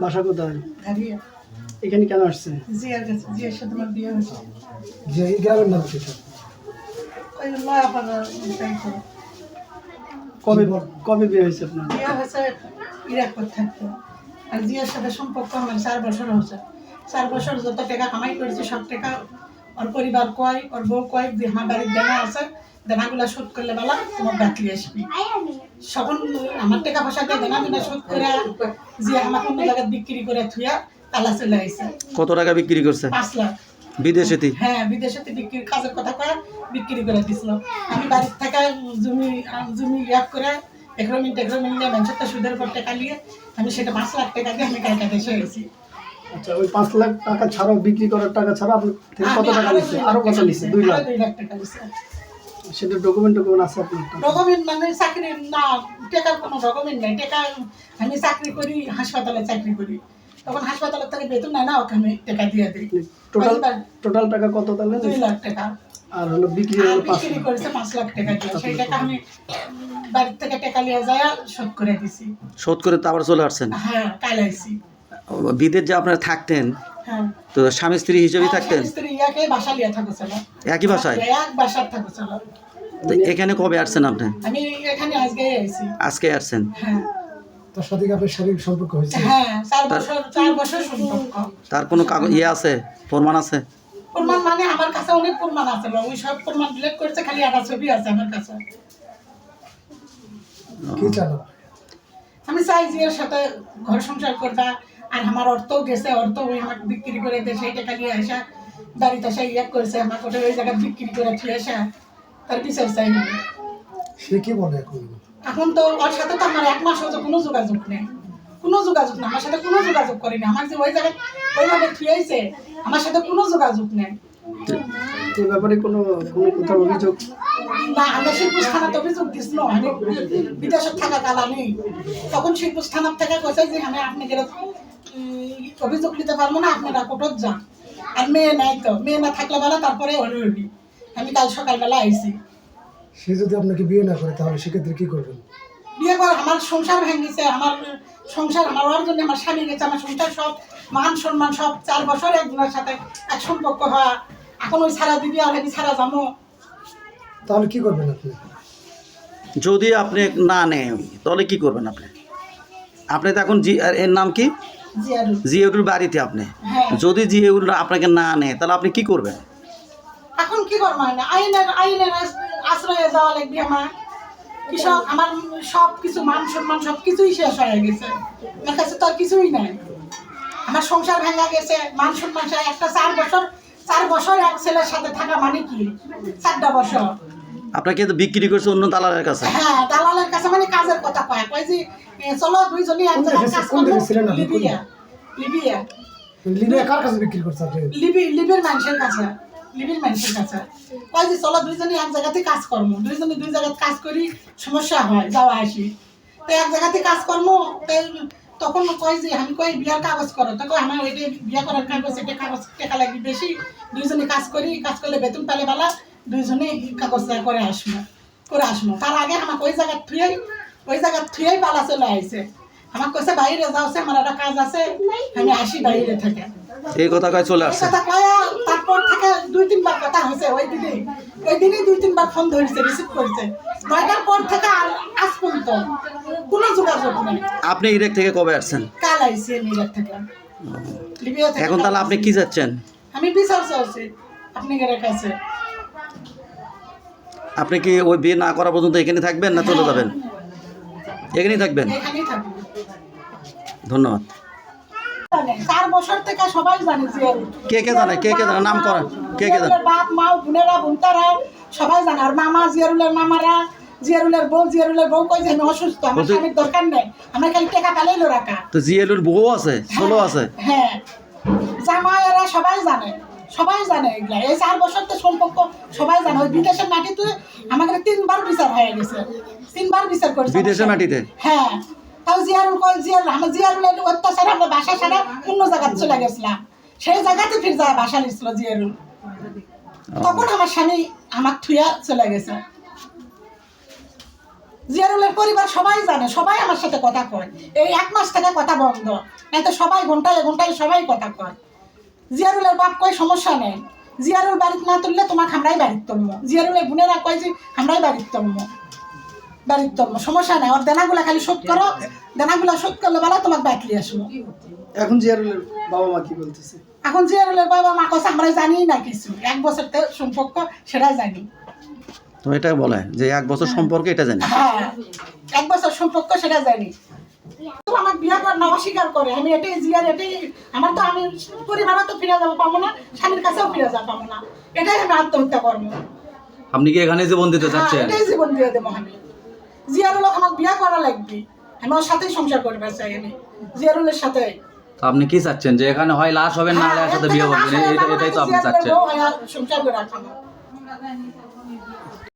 বাসা কোথায়? এখানে কেন আসছে? জিয়ার কাছে জিয়ার সাথে আমার বিয়ে হয়েছে। যে গ্রামের নাম কি স্যার? ওই নয়াপাড়া তাইতো কবে কবে বিয়ে হয়েছে আপনার? বিয়ে হয়েছে ইরাক থাকতো। আর জিয়ার সাথে সম্পর্ক আমার চার বছর হয়েছে। চার বছর যত টাকা কামাই করেছি সব টাকা ওর পরিবার কয় ওর বউ কয় যে আমার বাড়ির দেনা আছে দেনাগুলা শোধ করলে বেলা তোমার বাকি আসবি সখন আমার টাকা পয়সা দিয়ে দেনা দেনা শোধ করে যে আমার অন্য জায়গায় বিক্রি করে থুয়া তালা চলে আইছে। কত টাকা বিক্রি করছে? পাঁচ লাখ। বিদেশেতে? হ্যাঁ বিদেশে বিক্রি কাজের কথা কয়ে বিক্রি করে দিছিল। আমি বাড়ির থেকে জমি জমি ইয়াক করে নিয়ে মানুষের সুদের উপর টাকা নিয়ে আমি সেটা পাঁচ লাখ টাকা দিয়ে আমি কালকা দেশে গেছি। আচ্ছা ওই পাঁচ লাখ টাকা ছাড়াও বিক্রি করার টাকা ছাড়া আপনি থেকে কত টাকা নিচ্ছে আরও কত নিচ্ছে দুই লাখ। দুই লাখ টাকা দিছে সেটা ডকুমেন্ট ডকুমেন্ট আছে আপনার ডকুমেন্ট মানে চাকরি না টাকার কোনো ডকুমেন্ট নেই। টাকা আমি চাকরি করি হাসপাতালে চাকরি করি। তখন হাসপাতালের থেকে বেতন না ওকে আমি টাকা দিয়ে দিই। টোটাল টোটাল টাকা কত তাহলে? দুই লাখ টাকা। আর হলো বিক্রি হলো পাঁচ বিক্রি করেছে পাঁচ লাখ টাকা দিয়ে। সেই টাকা আমি বাড়ির থেকে টাকা নিয়ে যায় শোধ করে দিছি। শোধ করে তো আবার চলে আসছেন? হ্যাঁ কাল আইছি। বিদেশ যে আপনারা থাকতেন হ্যাঁ। তো স্বামী স্ত্রী হিসেবেই থাকতেন? স্বামী স্ত্রী ইয়াকে বাসা লিয়ে থাকো ছিল একই ছিল তো এখানে কবে আসছেন আপনি? আমি আজকে আসছেন? হ্যাঁ। তার সাথে কি আপনার শারীরিক সম্পর্ক হয়েছে? হ্যাঁ চার বছর চার বছর সম্পর্ক। তার কোনো ইয়ে আছে? প্রমাণ আছে? প্রমাণ মানে আমার কাছে অনেক প্রমাণ আছে ওই সব প্রমাণ ডিলেট করেছে খালি একটা ছবি আছে আমার কাছে? আমি চাই যে এর সাথে ঘর সংসার করবা আর আমার অর্থও গেছে অর্থ ওই আমাকে বিক্রি করে দিয়ে সেই টাকা নিয়ে আসা বাড়িতে আসা ইয়ে করছে আমাকে ওটা ওই জায়গায় বিক্রি করে থুয়ে আসা তার বিচার চাই না সে কি বলে এখন? এখন তো ওর সাথে তো আমার এক মাস হচ্ছে কোনো যোগাযোগ নেই। কোনো যোগাযোগ নেই আমার সাথে কোনো যোগাযোগ করেনি আমার যে ওই জায়গায় ওইভাবে থুয়েছে আমার সাথে কোনো যোগাযোগ নেই। এই ব্যাপারে কোনো কোনো কোথাও অভিযোগ? না আমরা শিল্পুর থানাতে অভিযোগ দিছিল আমি বিদেশে থাকা কালা নেই তখন শিল্পুর থানার থেকে কইছে যে আমি আপনাদের উম, অভিযোগ নিতে পারব না আপনারা কোর্টত যান। আর মেয়ে নাই তো মেয়ে না থাকলে বেলা তারপরে হলি হলি আমি কাল সকালবেলা আইছি। সে যদি আপনাকে বিয়ে না করে তাহলে সেক্ষেত্রে কি করবেন? বিয়ে করে আমার সংসার ভেঙেছে আমার সংসার আমার ওর জন্য আমার স্বামী গেছে আমার সংসার সব মান সম্মান সব চার বছর একজনের সাথে এক সম্পর্ক হওয়া। এখন ওই ছাড়া দিবি আর আমি ছাড়া যাব। তাহলে কি করবেন আপনি? যদি আপনি না নেন তাহলে কি করবেন আপনি? আপনি তো এখন জি এর নাম কি? বাড়িতে আপনি? হ্যাঁ। যদি আপনাকে না নেয় তাহলে আপনি কি করবেন? এখন কি করব না আইনের আইনের আশ্রয়ে যাওয়া লাগবে আমার। কৃষক আমার সব কিছু মান সম্মান সব কিছুই শেষ হয়ে গেছে। আমার কাছে তো আর কিছুই নাই। আমার সংসার ভাঙা গেছে মান সম্মান একটা চার বছর চার বছর এক ছেলের সাথে থাকা মানে কি? চারটা বছর। আপনাকে তো বিক্রি করছে অন্য দালালের কাছে। হ্যাঁ দালালের কাছে মানে কাজের কথা কয়। কয় যে চলো দুইজনই এক কোন জায়গায় কাজ করব। দেশে ছিলেন আপনি? কোন লিবিয়া। লিবিয়া। লিবিয়া কার কাছে বিক্রি করছে আপনি? লিবি লিবির মানুষের কাছে লিবির মানুষের কাছে। কয় যে চলো এক জায়গাতে কাজ দুইজনে দুই কাজ করি সমস্যা হয় যাওয়া আসি। তো এক জায়গাতে কাজ কর্ম তাই তখন কয় যে আমি কই বিয়ার কাগজ করো। তো কয় আমার ওইটা বিয়া করার কাগজ এটা কাগজ টাকা লাগবে বেশি। দুইজনে কাজ করি কাজ করলে বেতন পেলে বেলা দুইজনে কাগজ করে আসব করে আসব। তার আগে আমাকে ওই জায়গায় থুয়েই ওই জায়গায় থুয়েই পালা চলে আইছে। আমাকে কইছে বাইরে যাওছে আমার একটা কাজ আছে আমি আসি বাইরে থেকে। এই কথা কয় চলে আসছে? কথা কয়া তারপর থেকে দুই তিনবার কথা হয়েছে ওই দিনে। ওই দিনে দুই তিনবার ফোন ধরেছে রিসিভ করেছে। নয়টার পর থেকে আর আজ পর্যন্ত কোনো যোগাযোগ নেই। আপনি ইরাক থেকে কবে আসছেন? কাল আইসি নিজার থেকে। এখন তাহলে আপনি কি যাচ্ছেন? আমি বিচার চাচ্ছি আপনি কাছে? আপনি কি ওই বিয়ে না করা পর্যন্ত এখানে থাকবেন না চলে যাবেন? এখানেই থাকবেন। ধন্যবাদ। জানে, চার বছর থেকে সবাই জানে কে কে জানে? কে কে জানে? নাম করেন। কে কে জানে? বাপ মা বোনেরা বোনতারা সবাই জানে। আর মামা জিয়ারুলের মামারা জিয়ারুলের বউ জিয়ারুলের বউ কই যে অসুস্থ আমার স্বামীর দরকার নেই। আমার খালি টাকা পেলেই রাখা তো জিএলুর বউ আছে ষোলো আছে? হ্যাঁ। জামাইয়েরা সবাই জানে সবাই জানে এগুলা। এই চার বছর তো সম্পর্ক সবাই জানে। ওই বিদেশের মাটিতে আমাকে তিনবার বিচার হয়ে গেছে। তিনবার বিচার করেছে বিদেশের মাটিতে? হ্যাঁ। তাও জিয়ারুল কল জিয়ারুল আমার জিয়ারুল অত্যাচার আমরা বাসা ছাড়া অন্য জায়গায় চলে গেছিলাম। সেই জায়গাতে ফির যায় বাসা নিছিল জিয়ারুল। তখন আমার স্বামী আমার থুয়া চলে গেছে। জিয়ারুলের পরিবার সবাই জানে সবাই আমার সাথে কথা কয়। এই এক মাস থেকে কথা বন্ধ। নাই তো সবাই ঘন্টায় ঘন্টায় সবাই কথা কয়। জিয়ারুলের বাপ কয় সমস্যা নেই। জিয়ারুল বাড়িতে না তুললে তোমাকে আমরাই বাড়ির তুলবো জিয়ারুলের বোনেরা কয় যে আমরাই বাড়ির তুলবো বাড়ির সমস্যা নেই। ওর দেনাগুলা খালি শোধ করো। দেনাগুলা শোধ করলে বেলা তোমাকে বাকি আসব। এখন জিয়ারুলের বাবা মা কি বলতেছে? এখন জিয়ারুলের বাবা মা কাছে আমরা জানি না কিছু। এক বছর সম্পর্ক সেটাই জানি। তো এটা বলে যে এক বছর সম্পর্কে এটা জানি। হ্যাঁ। এক বছর সম্পর্ক সেটা জানি। তো আমার বিয়ে করার না অস্বীকার করে। আমি এটাই জিয়ার এটাই আমার তো আমি পরিবারও তো ফিরে যাব পাবো না স্বামীর কাছেও ফিরে যাব পাবো না। এটাই আমি আত্মহত্যা করব। আপনি কি এখানে জীবন দিতে হ্যাঁ, চাচ্ছেন? এটাই জীবন দিয়ে দেবো আমি। জিয়ারুল আমার বিয়ে করা লাগবে। আমি ওর সাথেই সংসার করবে চাই আমি। জিয়ারুলের সাথে। তো আপনি কি চাচ্ছেন? যে এখানে হয় লাশ হবে না হলে হ্যাঁ, একসাথে বিয়ে করবেন? এটাই তো আপনি চাচ্ছেন। সংসার করে রাখাবো